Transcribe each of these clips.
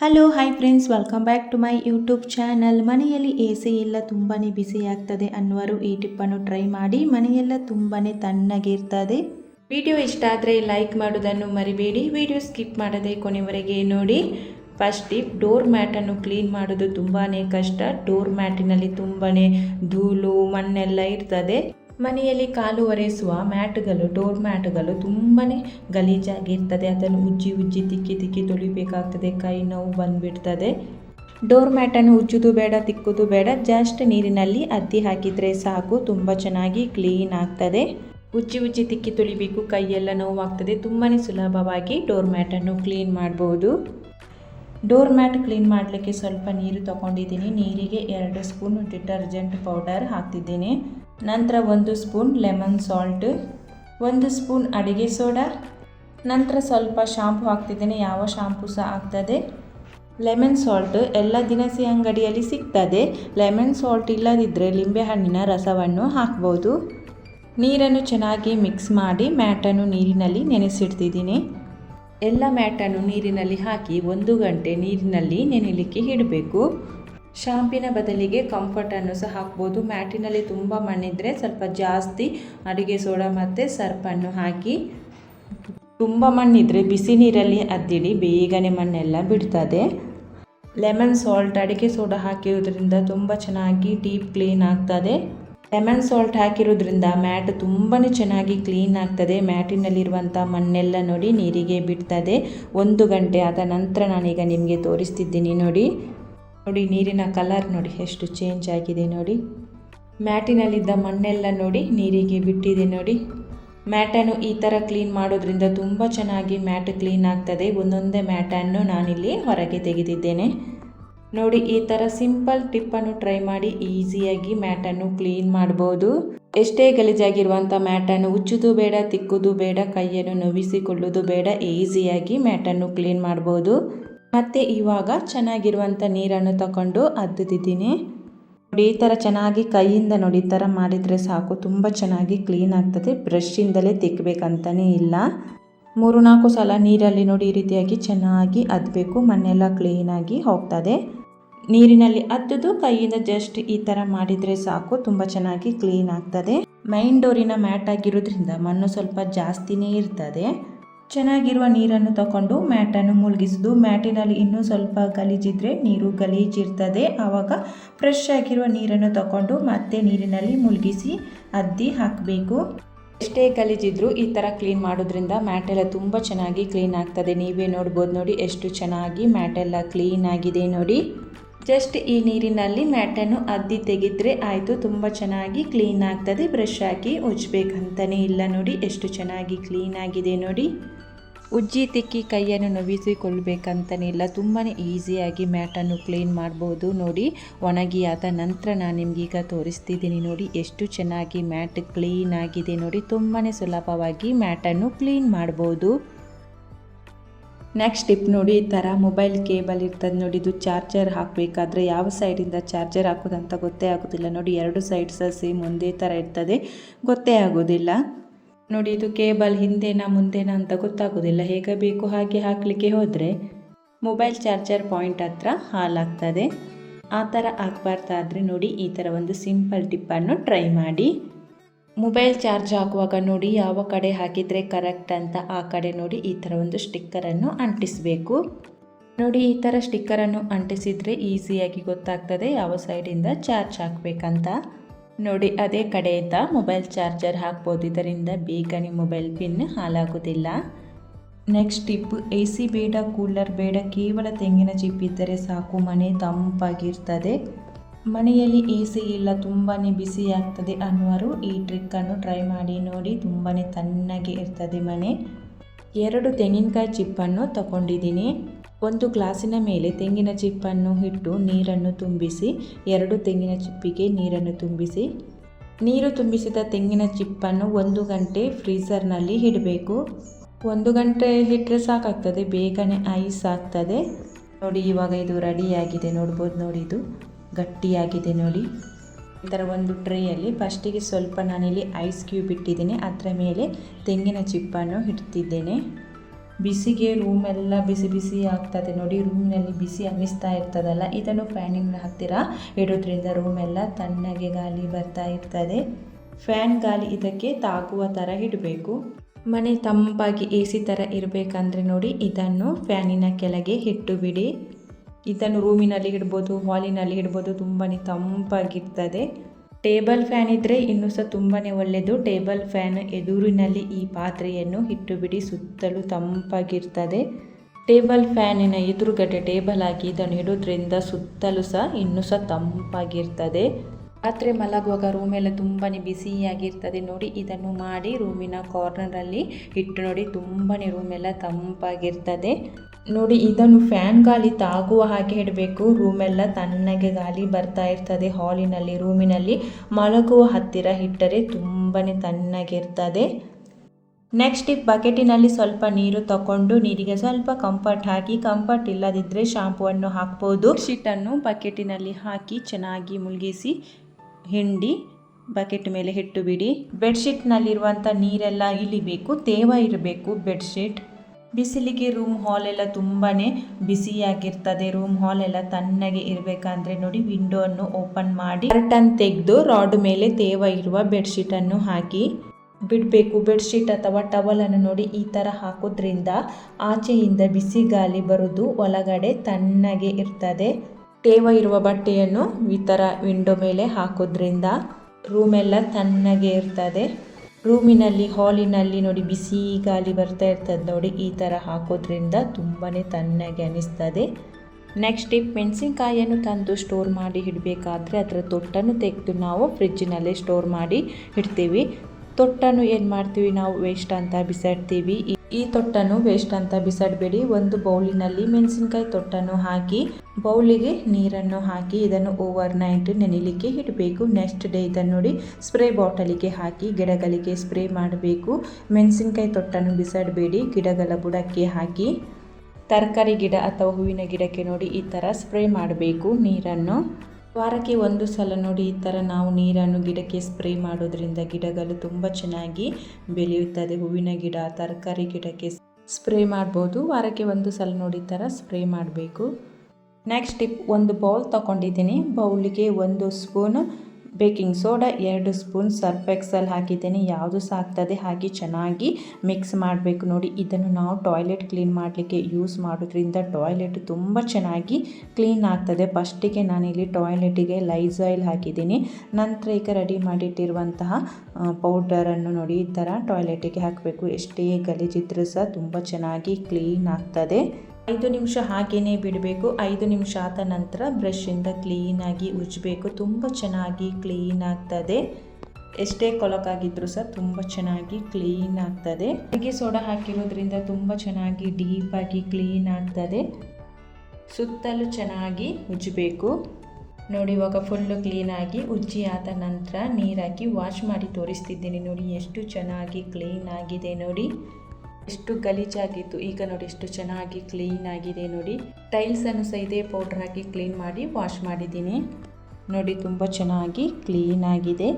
Hello hi friends welcome back to my YouTube channel ಮನೆಯಲ್ಲಿ A C ಎಲ್ಲ ತುಂಬಾ ಬಿಸಿಯಾಗ್ತದೆ ಅನ್ನುವರು ಈ ಟಿಪ್ಪನ್ನು ಟ್ರೈ ಮಾಡಿ. ಮನೆಯೆಲ್ಲ ತುಂಬಾ ತಣ್ಣಗಿರ್ತದೆ ವಿಡಿಯೋ ಇಷ್ಟ ಆದರೆ ಲೈಕ್ ಮಾಡೋದನ್ನು ಮರಿಬೇಡಿ. ವಿಡಿಯೋ ಸ್ಕಿಪ್ ಮಾಡದೆ ಕೊನೆವರೆಗೆ ನೋಡಿ. ಫಸ್ಟ್ ಟಿಪ್ ಡೋರ್ ಮ್ಯಾಟನ್ನು ಕ್ಲೀನ್ ಮಾಡೋದು ತುಂಬಾ ಕಷ್ಟ. ಡೋರ್ ಮ್ಯಾಟಿನಲ್ಲಿ ತುಂಬಾ ಧೂಳು, ಮಣ್ಣೆಲ್ಲ ಇರ್ತದೆ. ಮನೆಯಲ್ಲಿ ಕಾಲು ಒರೆಸುವ ಮ್ಯಾಟ್ಗಳು, ಡೋರ್ ಮ್ಯಾಟ್ಗಳು ತುಂಬಾ ಗಲೀಜಾಗಿರ್ತದೆ ಅದನ್ನು ಉಜ್ಜಿ ಉಜ್ಜಿ ತಿಕ್ಕಿ ತಿಕ್ಕಿ ತೊಳಿಬೇಕಾಗ್ತದೆ. ಕೈ ನೋವು ಬಂದುಬಿಡ್ತದೆ. ಡೋರ್ ಮ್ಯಾಟನ್ನು ಉಜ್ಜೋದು ಬೇಡ, ತಿಕ್ಕೋದು ಬೇಡ. ಜಸ್ಟ್ ನೀರಿನಲ್ಲಿ ಅದ್ದಿ ಹಾಕಿದರೆ ಸಾಕು. ತುಂಬ ಚೆನ್ನಾಗಿ ಕ್ಲೀನ್ ಆಗ್ತದೆ. ಉಜ್ಜಿ ಉಜ್ಜಿ ತಿಕ್ಕಿ ತೊಳಿಬೇಕು. ಕೈಯೆಲ್ಲ ನೋವಾಗ್ತದೆ. ತುಂಬಾ ಸುಲಭವಾಗಿ ಡೋರ್ ಮ್ಯಾಟನ್ನು ಕ್ಲೀನ್ ಮಾಡ್ಬೋದು. ಡೋರ್ ಮ್ಯಾಟ್ ಕ್ಲೀನ್ ಮಾಡಲಿಕ್ಕೆ ಸ್ವಲ್ಪ ನೀರು ತಗೊಂಡಿದ್ದೀನಿ. ನೀರಿಗೆ ಎರಡು ಸ್ಪೂನ್ ಡಿಟರ್ಜೆಂಟ್ ಪೌಡರ್ ಹಾಕ್ತಿದ್ದೀನಿ. ನಂತರ ಒಂದು ಸ್ಪೂನ್ ಲೆಮನ್ ಸಾಲ್ಟ್, ಒಂದು ಸ್ಪೂನ್ ಅಡಿಗೆ ಸೋಡಾ. ನಂತರ ಸ್ವಲ್ಪ ಶಾಂಪು ಹಾಕ್ತಿದ್ದೀನಿ. ಯಾವ ಶಾಂಪು ಸಹ ಆಗ್ತದೆ. ಲೆಮನ್ ಸಾಲ್ಟ್ ಎಲ್ಲ ದಿನಸಿ ಅಂಗಡಿಯಲ್ಲಿ ಸಿಗ್ತದೆ. ಲೆಮನ್ ಸಾಲ್ಟ್ ಇಲ್ಲದಿದ್ದರೆ ಲಿಂಬೆಹಣ್ಣಿನ ರಸವನ್ನು ಹಾಕ್ಬೋದು. ನೀರನ್ನು ಚೆನ್ನಾಗಿ ಮಿಕ್ಸ್ ಮಾಡಿ ಮ್ಯಾಟನ್ನು ನೀರಿನಲ್ಲಿ ನೆನೆಸಿಡ್ತಿದ್ದೀನಿ. ಎಲ್ಲ ಮ್ಯಾಟನ್ನು ನೀರಿನಲ್ಲಿ ಹಾಕಿ ಒಂದು ಗಂಟೆ ನೀರಿನಲ್ಲಿ ನೆನೆಯಲಿಕ್ಕೆ ಇಡಬೇಕು. ಶಾಂಪಿನ ಬದಲಿಗೆ ಕಂಫರ್ಟನ್ನು ಸಹ ಹಾಕ್ಬೋದು. ಮ್ಯಾಟಿನಲ್ಲಿ ತುಂಬ ಮಣ್ಣಿದ್ದರೆ ಸ್ವಲ್ಪ ಜಾಸ್ತಿ ಅಡುಗೆ ಸೋಡಾ ಮತ್ತು ಸರ್ಪನ್ನು ಹಾಕಿ. ತುಂಬ ಮಣ್ಣಿದ್ರೆ ಬಿಸಿ ನೀರಲ್ಲಿ ಅದ್ದಿಡಿ ಬೇಗನೆ ಮಣ್ಣೆಲ್ಲ ಬಿಡ್ತದೆ. ಲೆಮನ್ ಸಾಲ್ಟ್ ಅಡಿಕೆ ಸೋಡಾ ಹಾಕಿರೋದ್ರಿಂದ ತುಂಬ ಚೆನ್ನಾಗಿ ಡೀಪ್ ಕ್ಲೀನ್ ಆಗ್ತದೆ. ಲೆಮನ್ ಸಾಲ್ಟ್ ಹಾಕಿರೋದ್ರಿಂದ ಮ್ಯಾಟ್ ತುಂಬಾ ಚೆನ್ನಾಗಿ ಕ್ಲೀನ್ ಆಗ್ತದೆ. ಮ್ಯಾಟಿನಲ್ಲಿರುವಂಥ ಮಣ್ಣೆಲ್ಲ ನೋಡಿ ನೀರಿಗೆ ಬಿಡ್ತದೆ. ಒಂದು ಗಂಟೆ ಆದ ನಂತರ ನಾನೀಗ ನಿಮಗೆ ತೋರಿಸ್ತಿದ್ದೀನಿ ನೋಡಿ. ನೋಡಿ ನೀರಿನ ಕಲರ್ ನೋಡಿ ಎಷ್ಟು ಚೇಂಜ್ ಆಗಿದೆ ನೋಡಿ. ಮ್ಯಾಟಿನಲ್ಲಿದ್ದ ಮಣ್ಣೆಲ್ಲ ನೋಡಿ ನೀರಿಗೆ ಬಿಟ್ಟಿದೆ ನೋಡಿ. ಮ್ಯಾಟನ್ನು ಈ ಥರ ಕ್ಲೀನ್ ಮಾಡೋದ್ರಿಂದ ತುಂಬ ಚೆನ್ನಾಗಿ ಮ್ಯಾಟ್ ಕ್ಲೀನ್ ಆಗ್ತದೆ. ಒಂದೊಂದೇ ಮ್ಯಾಟನ್ನು ನಾನಿಲ್ಲಿ ಹೊರಗೆ ತೆಗೆದಿದ್ದೇನೆ. ನೋಡಿ, ಈ ಥರ ಸಿಂಪಲ್ ಟಿಪ್ಪನ್ನು ಟ್ರೈ ಮಾಡಿ ಈಸಿಯಾಗಿ ಮ್ಯಾಟನ್ನು ಕ್ಲೀನ್ ಮಾಡ್ಬೋದು. ಎಷ್ಟೇ ಗಲೀಜಾಗಿರುವಂಥ ಮ್ಯಾಟನ್ನು ಉಚ್ಚುದು ಬೇಡ, ತಿಕ್ಕುದು ಬೇಡ, ಕೈಯನ್ನು ನೋವಿಸಿಕೊಳ್ಳುವುದು ಬೇಡ ಈಸಿಯಾಗಿ ಮ್ಯಾಟನ್ನು ಕ್ಲೀನ್ ಮಾಡ್ಬೋದು. ಮತ್ತು ಇವಾಗ ಚೆನ್ನಾಗಿರುವಂಥ ನೀರನ್ನು ತಗೊಂಡು ಅದ್ದಿದ್ದೀನಿ. ನೋಡಿ, ಈ ಥರ ಚೆನ್ನಾಗಿ ಕೈಯಿಂದ ನೋಡಿ, ಈ ಥರ ಮಾಡಿದರೆ ಸಾಕು, ತುಂಬ ಚೆನ್ನಾಗಿ ಕ್ಲೀನ್ ಆಗ್ತದೆ. ಬ್ರಷಿಂದಲೇ ತಿಕ್ಕಬೇಕಂತಲೇ ಇಲ್ಲ. ಮೂರು ನಾಲ್ಕು ಸಲ ನೀರಲ್ಲಿ ನೋಡಿ, ಈ ರೀತಿಯಾಗಿ ಚೆನ್ನಾಗಿ ಅದ್ಬೇಕು ಮಣ್ಣೆಲ್ಲ ಕ್ಲೀನಾಗಿ ಹೋಗ್ತದೆ. ನೀರಿನಲ್ಲಿ ಅದ್ದುದು, ಕೈಯಿಂದ ಜಸ್ಟ್ ಈ ಥರ ಮಾಡಿದರೆ ಸಾಕು, ತುಂಬ ಚೆನ್ನಾಗಿ ಕ್ಲೀನ್ ಆಗ್ತದೆ. ಮೈನ್ ಡೋರಿನ ಮ್ಯಾಟ್ ಆಗಿರೋದ್ರಿಂದ ಮಣ್ಣು ಸ್ವಲ್ಪ ಜಾಸ್ತಿನೇ ಇರ್ತದೆ. ಚೆನ್ನಾಗಿರುವ ನೀರನ್ನು ತಗೊಂಡು ಮ್ಯಾಟನ್ನು ಮುಳುಗಿಸೋದು. ಮ್ಯಾಟಿನಲ್ಲಿ ಇನ್ನೂ ಸ್ವಲ್ಪ ಗಲೀಜಿದ್ರೆ ನೀರು ಗಲೀಜಿರ್ತದೆ. ಆವಾಗ ಫ್ರೆಶ್ ಆಗಿರುವ ನೀರನ್ನು ತಗೊಂಡು ಮತ್ತೆ ನೀರಿನಲ್ಲಿ ಮುಳುಗಿಸಿ ಅದ್ದಿ ಹಾಕಬೇಕು. ಎಷ್ಟೇ ಗಲೀಜಿದ್ರು ಈ ಥರ ಕ್ಲೀನ್ ಮಾಡೋದ್ರಿಂದ ಮ್ಯಾಟೆಲ್ಲ ತುಂಬ ಚೆನ್ನಾಗಿ ಕ್ಲೀನ್ ಆಗ್ತದೆ. ನೀವೇ ನೋಡ್ಬೋದು ನೋಡಿ, ಎಷ್ಟು ಚೆನ್ನಾಗಿ ಮ್ಯಾಟೆಲ್ಲ ಕ್ಲೀನ್ ಆಗಿದೆ ನೋಡಿ. ಜಸ್ಟ್ ಈ ನೀರಿನಲ್ಲಿ ಮ್ಯಾಟನ್ನು ಅದ್ದಿ ತೆಗೆದ್ರೆ ಆಯಿತು, ತುಂಬ ಚೆನ್ನಾಗಿ ಕ್ಲೀನ್ ಆಗ್ತದೆ. ಬ್ರಷ್ ಹಾಕಿ ಉಜ್ಬೇಕಂತಲೇ ಇಲ್ಲ ನೋಡಿ, ಎಷ್ಟು ಚೆನ್ನಾಗಿ ಕ್ಲೀನ್ ಆಗಿದೆ ನೋಡಿ. ಉಜ್ಜಿ ತಿಕ್ಕಿ ಕೈಯನ್ನು ನೋವಿಸಿಕೊಳ್ಬೇಕಂತಲೇ ಇಲ್ಲ ತುಂಬಾ ಈಸಿಯಾಗಿ ಮ್ಯಾಟನ್ನು ಕ್ಲೀನ್ ಮಾಡ್ಬೋದು ನೋಡಿ. ಒಣಗಿ ನಂತರ ನಾನು ನಿಮಗೀಗ ತೋರಿಸ್ತಿದ್ದೀನಿ ನೋಡಿ, ಎಷ್ಟು ಚೆನ್ನಾಗಿ ಮ್ಯಾಟ್ ಕ್ಲೀನ್ ಆಗಿದೆ ನೋಡಿ. ತುಂಬಾ ಸುಲಭವಾಗಿ ಮ್ಯಾಟನ್ನು ಕ್ಲೀನ್ ಮಾಡ್ಬೋದು. ನೆಕ್ಸ್ಟ್ ಟಿಪ್ ನೋಡಿ, ಈ ಥರ ಮೊಬೈಲ್ ಕೇಬಲ್ ಇರ್ತದೆ ನೋಡಿ, ಇದು ಚಾರ್ಜರ್ ಹಾಕಬೇಕಾದ್ರೆ ಯಾವ ಸೈಡಿಂದ ಚಾರ್ಜರ್ ಹಾಕೋದಂತ ಗೊತ್ತೇ ಆಗೋದಿಲ್ಲ. ನೋಡಿ, ಎರಡು ಸೈಡ್ ಸಹ ಸೇಮ್ ಒಂದೇ ಥರ ಇರ್ತದೆ. ಗೊತ್ತೇ ಆಗೋದಿಲ್ಲ. ನೋಡಿ, ಇದು ಕೇಬಲ್ ಹಿಂದೆನಾ, ಮುಂದೆನಾ ಅಂತ ಗೊತ್ತಾಗೋದಿಲ್ಲ. ಹೇಗೆ ಬೇಕು ಹಾಗೆ ಹಾಕಲಿಕ್ಕೆ ಹೋದರೆ ಮೊಬೈಲ್ ಚಾರ್ಜರ್ ಪಾಯಿಂಟ್ ಹತ್ರ ಹಾಲಾಗ್ತದೆ. ಆ ಥರ ಹಾಕ್ಬಾರ್ದಾದ್ರೆ ನೋಡಿ, ಈ ಥರ ಒಂದು ಸಿಂಪಲ್ ಟಿಪ್ಪನ್ನು ಟ್ರೈ ಮಾಡಿ. ಮೊಬೈಲ್ ಚಾರ್ಜ್ ಹಾಕುವಾಗ ನೋಡಿ ಯಾವ ಕಡೆ ಹಾಕಿದರೆ ಕರೆಕ್ಟ್ ಅಂತ ಆ ಕಡೆ ನೋಡಿ ಈ ಥರ ಒಂದು ಸ್ಟಿಕ್ಕರನ್ನು ಅಂಟಿಸಬೇಕು. ನೋಡಿ ಈ ಥರ ಸ್ಟಿಕ್ಕರನ್ನು ಅಂಟಿಸಿದರೆ ಈಸಿಯಾಗಿ ಗೊತ್ತಾಗ್ತದೆ ಯಾವ ಸೈಡಿಂದ ಚಾರ್ಜ್ ಹಾಕಬೇಕಂತ. ನೋಡಿ ಅದೇ ಕಡೆಯಿಂದ ಮೊಬೈಲ್ ಚಾರ್ಜರ್ ಹಾಕ್ಬೋದು. ಇದರಿಂದ ಬೇಗನೆ ಮೊಬೈಲ್ ಪಿನ್ ಹಾಳಾಗೋದಿಲ್ಲ ನೆಕ್ಸ್ಟ್ ಟಿಪ್, ಎ ಸಿ ಬೇಡ, ಕೂಲರ್ ಬೇಡ, ಕೇವಲ ತೆಂಗಿನ ಚಿಪ್ ಇದ್ದರೆ ಸಾಕು. ಮನೆ ತಂಪಾಗಿರ್ತದೆ. ಮನೆಯಲ್ಲಿ ಎ ಸಿ ಇಲ್ಲ ತುಂಬಾ ಬಿಸಿ ಆಗ್ತದೆ ಅನ್ನುವರು ಈ ಟ್ರಿಕ್ಕನ್ನು ಟ್ರೈ ಮಾಡಿ ನೋಡಿ ತುಂಬಾ ತಣ್ಣಗೆ ಇರ್ತದೆ ಮನೆ. ಎರಡು ತೆಂಗಿನಕಾಯಿ ಚಿಪ್ಪನ್ನು ತಗೊಂಡಿದ್ದೀನಿ. ಒಂದು ಗ್ಲಾಸಿನ ಮೇಲೆ ತೆಂಗಿನ ಚಿಪ್ಪನ್ನು ಇಟ್ಟು ನೀರನ್ನು ತುಂಬಿಸಿ, ಎರಡು ತೆಂಗಿನ ಚಿಪ್ಪಿಗೆ ನೀರನ್ನು ತುಂಬಿಸಿ. ನೀರು ತುಂಬಿಸಿದ ತೆಂಗಿನ ಚಿಪ್ಪನ್ನು ಒಂದು ಗಂಟೆ ಫ್ರೀಸರ್ನಲ್ಲಿ ಇಡಬೇಕು. ಒಂದು ಗಂಟೆ ಇಟ್ಟರೆ ಸಾಕಾಗ್ತದೆ, ಬೇಗನೆ ಐಸ್ ಆಗ್ತದೆ. ನೋಡಿ ಇವಾಗ ಇದು ರೆಡಿಯಾಗಿದೆ ನೋಡ್ಬೋದು ನೋಡಿ ಇದು. ಗಟ್ಟಿಯಾಗಿದೆ ನೋಡಿ. ಈ ಥರ ಒಂದು ಟ್ರೇಯಲ್ಲಿ ಫಸ್ಟಿಗೆ ಸ್ವಲ್ಪ ನಾನಿಲ್ಲಿ ಐಸ್ ಕ್ಯೂಬ್ ಇಟ್ಟಿದ್ದೀನಿ. ಅದರ ಮೇಲೆ ತೆಂಗಿನ ಚಿಪ್ಪನ್ನು ಇಡ್ತಿದ್ದೇನೆ. ಬಿಸಿಗೆ ರೂಮ್ ಎಲ್ಲ ಬಿಸಿ ಬಿಸಿ ಆಗ್ತದೆ ನೋಡಿ. ರೂಮಿನಲ್ಲಿ ಬಿಸಿ ಅನ್ನಿಸ್ತಾ ಇರ್ತದಲ್ಲ, ಇದನ್ನು ಫ್ಯಾನಿನ ಹತ್ತಿರ ಇಡೋದ್ರಿಂದ ರೂಮ್ ಎಲ್ಲ ತಣ್ಣಗೆ ಗಾಳಿ ಬರ್ತಾ ಇರ್ತದೆ. ಫ್ಯಾನ್ ಗಾಳಿ ಇದಕ್ಕೆ ತಾಕುವ ಥರ ಇಡಬೇಕು. ಮನೆ ತಂಪಾಗಿ ಎ ಸಿ ಥರ ಇರಬೇಕಂದ್ರೆ ನೋಡಿ, ಇದನ್ನು ಫ್ಯಾನಿನ ಕೆಳಗೆ ಇಟ್ಟು ಬಿಡಿ. ಇದನ್ನು ರೂಮಿನಲ್ಲಿ ಇಡ್ಬೋದು, ಹಾಲಿನಲ್ಲಿ ಇಡ್ಬೋದು ತುಂಬಾ ತಂಪಾಗಿರ್ತದೆ. ಟೇಬಲ್ ಫ್ಯಾನ್ ಇದ್ದರೆ ಇನ್ನೂ ಸಹ ತುಂಬಾ ಒಳ್ಳೆಯದು ಟೇಬಲ್ ಫ್ಯಾನ್ ಎದುರಿನಲ್ಲಿ ಈ ಪಾತ್ರೆಯನ್ನು ಇಟ್ಟು ಬಿಡಿ ಸುತ್ತಲೂ ತಂಪಾಗಿರ್ತದೆ. ಟೇಬಲ್ ಫ್ಯಾನಿನ ಎದುರುಗಡೆ ಟೇಬಲ್ ಹಾಕಿ ಇದನ್ನು ಇಡೋದ್ರಿಂದ ಸುತ್ತಲೂ ಸಹ ಇನ್ನೂ ಸಹ ತಂಪಾಗಿರ್ತದೆ. ರಾತ್ರಿ ಮಲಗುವಾಗ ರೂಮೆಲ್ಲ ತುಂಬಾ ಬಿಸಿಯಾಗಿರ್ತದೆ ನೋಡಿ, ಇದನ್ನು ಮಾಡಿ ರೂಮಿನ ಕಾರ್ನರಲ್ಲಿ ಇಟ್ಟು ನೋಡಿ ತುಂಬಾ ರೂಮೆಲ್ಲ ತಂಪಾಗಿರ್ತದೆ. ನೋಡಿ, ಇದನ್ನು ಫ್ಯಾನ್ ಗಾಳಿ ತಾಗುವ ಹಾಗೆ ಇಡಬೇಕು. ರೂಮೆಲ್ಲ ತಣ್ಣಗೆ ಗಾಳಿ ಬರ್ತಾ ಇರ್ತದೆ ಹಾಲಿನಲ್ಲಿ ರೂಮಿನಲ್ಲಿ ಮಲಗುವ ಹತ್ತಿರ ಇಟ್ಟರೆ ತುಂಬಾ ತಣ್ಣಗಿರ್ತದೆ. ನೆಕ್ಸ್ಟ್ ಈ ಬಕೆಟಿನಲ್ಲಿ ಸ್ವಲ್ಪ ನೀರು ತಗೊಂಡು, ನೀರಿಗೆ ಸ್ವಲ್ಪ ಕಂಫರ್ಟ್ ಹಾಕಿ ಕಂಫರ್ಟ್ ಇಲ್ಲದಿದ್ದರೆ ಶಾಂಪೂವನ್ನು ಹಾಕ್ಬೋದು. ಶೀಟನ್ನು ಬಕೆಟಿನಲ್ಲಿ ಹಾಕಿ ಚೆನ್ನಾಗಿ ಮುಳುಗಿಸಿ ಹಿಂಡಿ, ಬಕೆಟ್ ಮೇಲೆ ಹಿಟ್ಟು ಬಿಡಿ. ಬೆಡ್ಶೀಟ್ನಲ್ಲಿರುವಂಥ ನೀರೆಲ್ಲ ಇಳಿಬೇಕು, ತೇವ ಇರಬೇಕು ಬೆಡ್ಶೀಟ್. ಬಿಸಿಲಿಗೆ ರೂಮ್ ಹಾಲ್ ಎಲ್ಲ ತುಂಬಾ ಬಿಸಿಯಾಗಿರ್ತದೆ. ರೂಮ್ ಹಾಲ್ ಎಲ್ಲ ತಣ್ಣಗೆ ಇರಬೇಕಂದ್ರೆ ನೋಡಿ ವಿಂಡೋ ಅನ್ನು ಓಪನ್ ಮಾಡಿ. ಕರ್ಟನ್ ತೆಗೆದು ರಾಡ್ ಮೇಲೆ ತೇವ ಇರುವ ಬೆಡ್ಶೀಟನ್ನು ಹಾಕಿ. ಬಿಡಬೇಕು, ಬೆಡ್ಶೀಟ್ ಅಥವಾ ಟವಲನ್ನು ನೋಡಿ ಈ ಥರ ಹಾಕೋದ್ರಿಂದ ಆಚೆಯಿಂದ ಬಿಸಿ ಗಾಳಿ ಬರೋದು ಒಳಗಡೆ ತಣ್ಣಗೆ ಇರ್ತದೆ. ತೇವ ಇರುವ ಬಟ್ಟೆಯನ್ನು ಈ ಥರ ವಿಂಡೋ ಮೇಲೆ ಹಾಕೋದ್ರಿಂದ ರೂಮೆಲ್ಲ ತಣ್ಣಗೆ ಇರ್ತದೆ. ರೂಮಿನಲ್ಲಿ, ಹಾಲಿನಲ್ಲಿ ನೋಡಿ ಬಿಸಿ ಗಾಳಿ ಬರ್ತಾ ಇರ್ತದೆ ನೋಡಿ, ಈ ಥರ ಹಾಕೋದ್ರಿಂದ ತುಂಬಾ ತಣ್ಣಗೆ ಅನಿಸ್ತದೆ. ನೆಕ್ಸ್ಟ್ ಈ ಮೆಣಸಿನ್ಕಾಯಿಯನ್ನು ತಂದು ಸ್ಟೋರ್ ಮಾಡಿ ಇಡಬೇಕಾದ್ರೆ ಅದರ ತೊಟ್ಟನ್ನು ತೆಗೆದು ನಾವು ಫ್ರಿಜ್ಜಿನಲ್ಲೇ ಸ್ಟೋರ್ ಮಾಡಿ ಇಡ್ತೀವಿ. ತೊಟ್ಟನ್ನು ಏನು ಮಾಡ್ತೀವಿ ನಾವು ವೇಸ್ಟ್ ಅಂತ ಬಿಸಾಡ್ತೀವಿ. ಈ- ತೊಟ್ಟನ್ನು ವೇಸ್ಟ್ ಅಂತ ಬಿಸಾಡಬೇಡಿ. ಒಂದು ಬೌಲಿನಲ್ಲಿ ಮೆಣಸಿನಕಾಯಿ ತೊಟ್ಟನ್ನು ಹಾಕಿ, ಬೌಲಿಗೆ ನೀರನ್ನು ಹಾಕಿ, ಇದನ್ನು ಓವರ್ ನೈಟ್ ನೆನೆಯಲಿಕ್ಕೆ ಇಡಬೇಕು. ನೆಕ್ಸ್ಟ್ ಡೇ ಇದನ್ನು ನೋಡಿ ಸ್ಪ್ರೇ ಬಾಟಲಿಗೆ ಹಾಕಿ, ಗಿಡಗಳಿಗೆ ಸ್ಪ್ರೇ ಮಾಡಬೇಕು. ಮೆಣಸಿನಕಾಯಿ ತೊಟ್ಟನ್ನು ಬಿಸಾಡಬೇಡಿ. ಗಿಡಗಳ ಬುಡಕ್ಕೆ ಹಾಕಿ, ತರಕಾರಿ ಗಿಡ ಅಥವಾ ಹೂವಿನ ಗಿಡಕ್ಕೆ ನೋಡಿ ಈ ಥರ ಸ್ಪ್ರೇ ಮಾಡಬೇಕು ನೀರನ್ನು. ವಾರಕ್ಕೆ ಒಂದು ಸಲ ನೋಡಿ ಈ ಥರ ನಾವು ನೀರನ್ನು ಗಿಡಕ್ಕೆ ಸ್ಪ್ರೇ ಮಾಡೋದ್ರಿಂದ ಗಿಡಗಳು ತುಂಬ ಚೆನ್ನಾಗಿ ಬೆಳೆಯುತ್ತದೆ. ಹೂವಿನ ಗಿಡ, ತರಕಾರಿ ಗಿಡಕ್ಕೆ ಸ್ಪ್ರೇ ಮಾಡ್ಬೋದು. ವಾರಕ್ಕೆ ಒಂದು ಸಲ ನೋಡಿ ಈ ಥರ ಸ್ಪ್ರೇ ಮಾಡಬೇಕು. ನೆಕ್ಸ್ಟ್ ಟಿಪ್, ಒಂದು ಬೌಲ್ ತಗೊಂಡಿದ್ದೀನಿ. ಬೌಲಿಗೆ ಒಂದು ಸ್ಪೂನ್ ಬೇಕಿಂಗ್ ಸೋಡಾ, ಎರಡು ಸ್ಪೂನ್ ಸರ್ಫ್ ಎಕ್ಸಲ್ ಹಾಕಿದ್ದೇನೆ. ಯಾವುದು ಸಾಕ್ತದೆ ಹಾಕಿ ಚೆನ್ನಾಗಿ ಮಿಕ್ಸ್ ಮಾಡಬೇಕು ನೋಡಿ. ಇದನ್ನು ನಾವು ಟಾಯ್ಲೆಟ್ ಕ್ಲೀನ್ ಮಾಡಲಿಕ್ಕೆ ಯೂಸ್ ಮಾಡೋದ್ರಿಂದ ಟಾಯ್ಲೆಟ್ ತುಂಬ ಚೆನ್ನಾಗಿ ಕ್ಲೀನ್ ಆಗ್ತದೆ. ಫಸ್ಟಿಗೆ ನಾನಿಲ್ಲಿ ಟಾಯ್ಲೆಟಿಗೆ ಲೈಸಾಯಿಲ್ ಹಾಕಿದ್ದೀನಿ. ನಂತರ ಈಗ ರೆಡಿ ಮಾಡಿಟ್ಟಿರುವಂತಹ ಪೌಡರನ್ನು ನೋಡಿ. ಈ ಥರ ಟಾಯ್ಲೆಟಿಗೆ ಹಾಕಬೇಕು. ಎಷ್ಟೇ ಗಲೀಜಿದ್ರೂ ಸಹ ತುಂಬ ಚೆನ್ನಾಗಿ ಕ್ಲೀನ್ ಆಗ್ತದೆ. ಐದು ನಿಮಿಷ ಹಾಗೇನೆ ಬಿಡಬೇಕು. ಐದು ನಿಮಿಷ ಆದ ನಂತರ ಬ್ರಷಿಂದ ಕ್ಲೀನಾಗಿ ಉಜ್ಜಬೇಕು ತುಂಬ ಚೆನ್ನಾಗಿ ಕ್ಲೀನ್ ಆಗ್ತದೆ. ಎಷ್ಟೇ ಕೊಳಕಾಗಿದ್ರು ಸಹ ತುಂಬ ಚೆನ್ನಾಗಿ ಕ್ಲೀನ್ ಆಗ್ತದೆ. ಅಡುಗೆ ಸೋಡಾ ಹಾಕಿರೋದ್ರಿಂದ ತುಂಬ ಚೆನ್ನಾಗಿ ಡೀಪಾಗಿ ಕ್ಲೀನ್ ಆಗ್ತದೆ. ಸುತ್ತಲೂ ಚೆನ್ನಾಗಿ ಉಜ್ಜಬೇಕು ನೋಡಿ, ಇವಾಗ ಫುಲ್ಲು ಕ್ಲೀನಾಗಿ ಉಜ್ಜಿ ಆದ ನಂತರ ನೀರಾಕಿ ವಾಶ್ ಮಾಡಿ ತೋರಿಸ್ತಿದ್ದೀನಿ ನೋಡಿ, ಎಷ್ಟು ಚೆನ್ನಾಗಿ ಕ್ಲೀನ್ ಆಗಿದೆ ನೋಡಿ. ಎಷ್ಟು ಗಲೀಜಾಗಿತ್ತು. ಈಗ ನೋಡಿ ಎಷ್ಟು ಚೆನ್ನಾಗಿ ಕ್ಲೀನ್ ಆಗಿದೆ ನೋಡಿ. ಟೈಲ್ಸನ್ನು ಸಹ ಇದೇ ಪೌಡ್ರ್ ಹಾಕಿ ಕ್ಲೀನ್ ಮಾಡಿ ವಾಶ್ ಮಾಡಿದ್ದೀನಿ. ನೋಡಿ ತುಂಬ ಚೆನ್ನಾಗಿ ಕ್ಲೀನ್ ಆಗಿದೆ.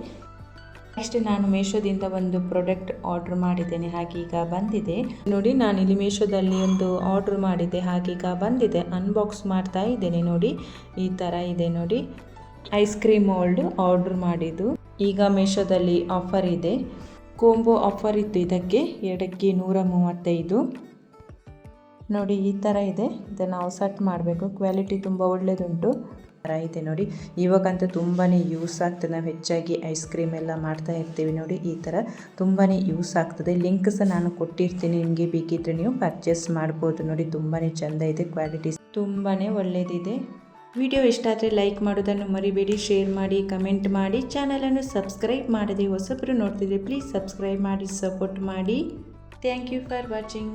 ನೆಕ್ಸ್ಟ್ ನಾನು ಮೀಶೋದಿಂದ ಒಂದು ಪ್ರಾಡಕ್ಟ್ ಆರ್ಡ್ರ್ ಮಾಡಿದ್ದೇನೆ. ಹಾಗೀಗ ಬಂದಿದೆ. ನೋಡಿ ನಾನು ಇಲ್ಲಿ ಮೀಶೋದಲ್ಲಿ ಒಂದು ಆರ್ಡ್ರ್ ಮಾಡಿದ್ದೆ. ಹಾಗೀಗ ಬಂದಿದೆ. ಅನ್ಬಾಕ್ಸ್ ಮಾಡ್ತಾ ಇದ್ದೇನೆ ನೋಡಿ. ಈ ಥರ ಇದೆ ನೋಡಿ. ಐಸ್ ಕ್ರೀಮ್ ಮೋಲ್ಡ್ ಆರ್ಡ್ರ್ ಮಾಡಿದ್ದು. ಈಗ ಮೀಶೋದಲ್ಲಿ ಆಫರ್ ಇದೆ. ಕೋಂಬೋ ಆಫರ್ ಇತ್ತು ಇದಕ್ಕೆ, ಎರಡಕ್ಕೆ ನೂರ ಮೂವತ್ತೈದು ನೋಡಿ, ಈ ಥರ ಇದೆ. ಇದನ್ನು ನಾವು ಸೆಟ್ ಮಾಡಬೇಕು. ಕ್ವಾಲಿಟಿ ತುಂಬ ಒಳ್ಳೆಯದುಂಟು ಥರ ಇದೆ ನೋಡಿ. ಇವಾಗಂತೂ ತುಂಬಾ ಯೂಸ್ ಆಗ್ತದೆ. ನಾವು ಹೆಚ್ಚಾಗಿ ಐಸ್ ಕ್ರೀಮ್ ಎಲ್ಲ ಮಾಡ್ತಾ ಇರ್ತೀವಿ ನೋಡಿ. ಈ ಥರ ತುಂಬಾ ಯೂಸ್ ಆಗ್ತದೆ. ಲಿಂಕ್ ಸಹ ನಾನು ಕೊಟ್ಟಿರ್ತೀನಿ. ನಿಮಗೆ ಬೇಕಿದ್ರೆ ನೀವು ಪರ್ಚೇಸ್ ಮಾಡ್ಬೋದು ನೋಡಿ. ತುಂಬಾ ಚೆಂದ ಇದೆ. ಕ್ವಾಲಿಟಿ ತುಂಬಾ ಒಳ್ಳೆಯದಿದೆ ವಿಡಿಯೋ ಇಷ್ಟ ಆದರೆ ಲೈಕ್ ಮಾಡೋದನ್ನು ಮರಿಬೇಡಿ, ಶೇರ್ ಮಾಡಿ, ಕಮೆಂಟ್ ಮಾಡಿ. ಚಾನಲನ್ನು ಸಬ್ಸ್ಕ್ರೈಬ್ ಮಾಡದೆ ಹೊಸಬರು ನೋಡ್ತಿದ್ರೆ ಪ್ಲೀಸ್ ಸಬ್ಸ್ಕ್ರೈಬ್ ಮಾಡಿ ಸಪೋರ್ಟ್ ಮಾಡಿ. Thank you for watching